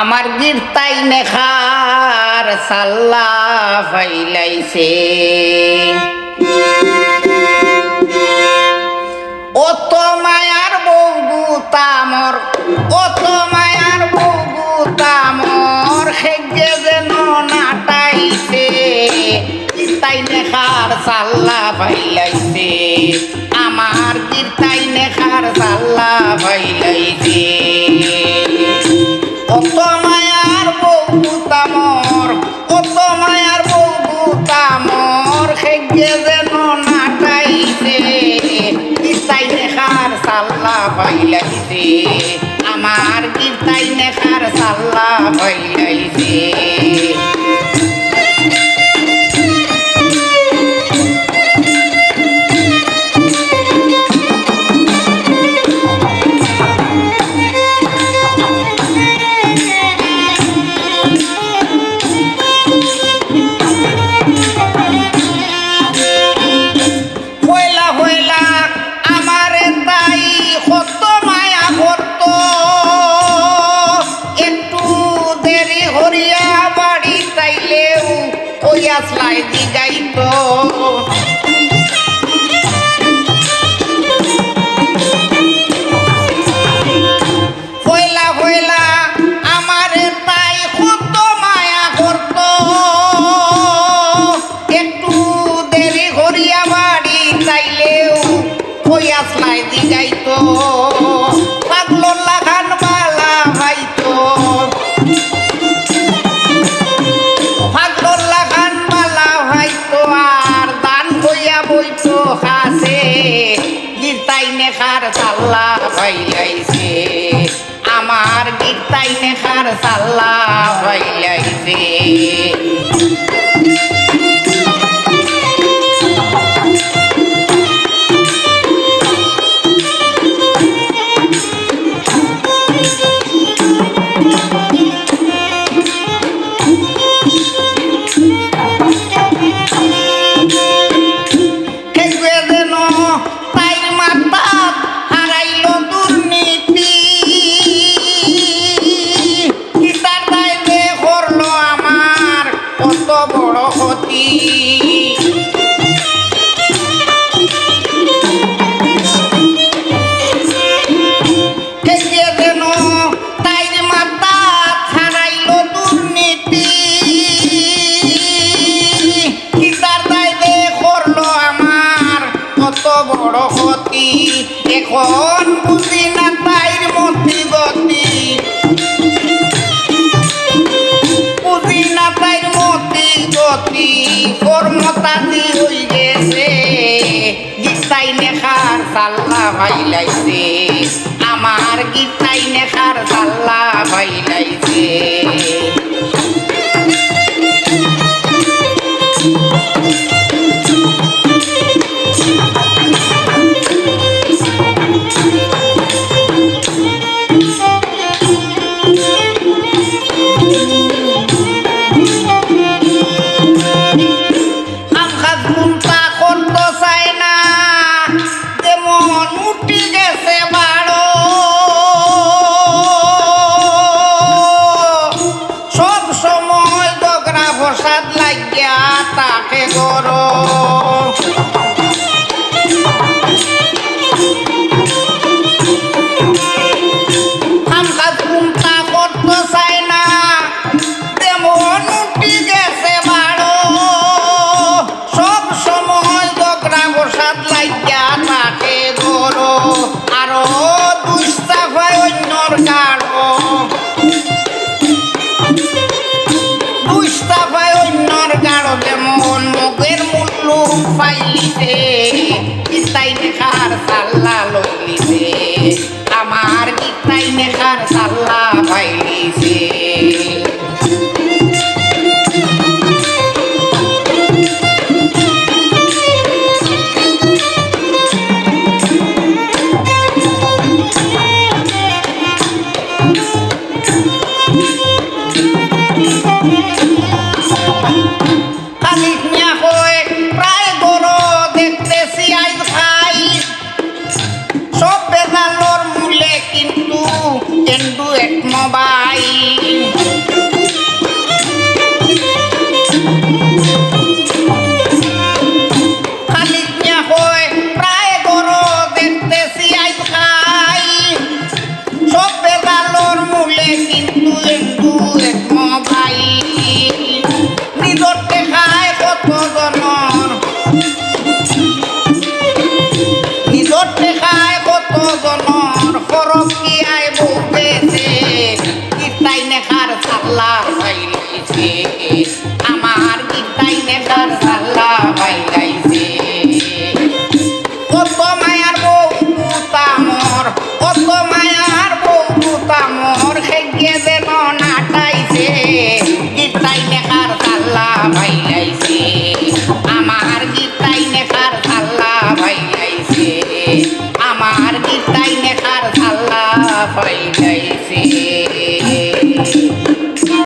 আমার গিরতাই নেখার সাল্লা ফাইলাইছে। ও তো মায়ার বৌগু তামর ও তো মায়ার বৌগু তামর, হেগে যেন নাটাইছে তাই নেখার সাল্লা ফাইলাইছে। খেগে যেন নাটাইছে গীতাই নেখার সাল্লা পাইলাইছে আমার গীতাই নেখার সাল্লা পাইলাইছে ওই আসলাই দিগাইত পয়লা হাসে গীতাই নেখার সাল্লা ভাইলাইছে আমার গীতাই নেখার সাল্লা ভাইলাইছে ক্ষতি এখন বুঝি না তাইর মতি গতি। বুঝি না তাইর মতি গতি কর্মতাদি হই গেছে। গীতাই নেখার সাল্লা ভাইলাইছে, আমার গীতাই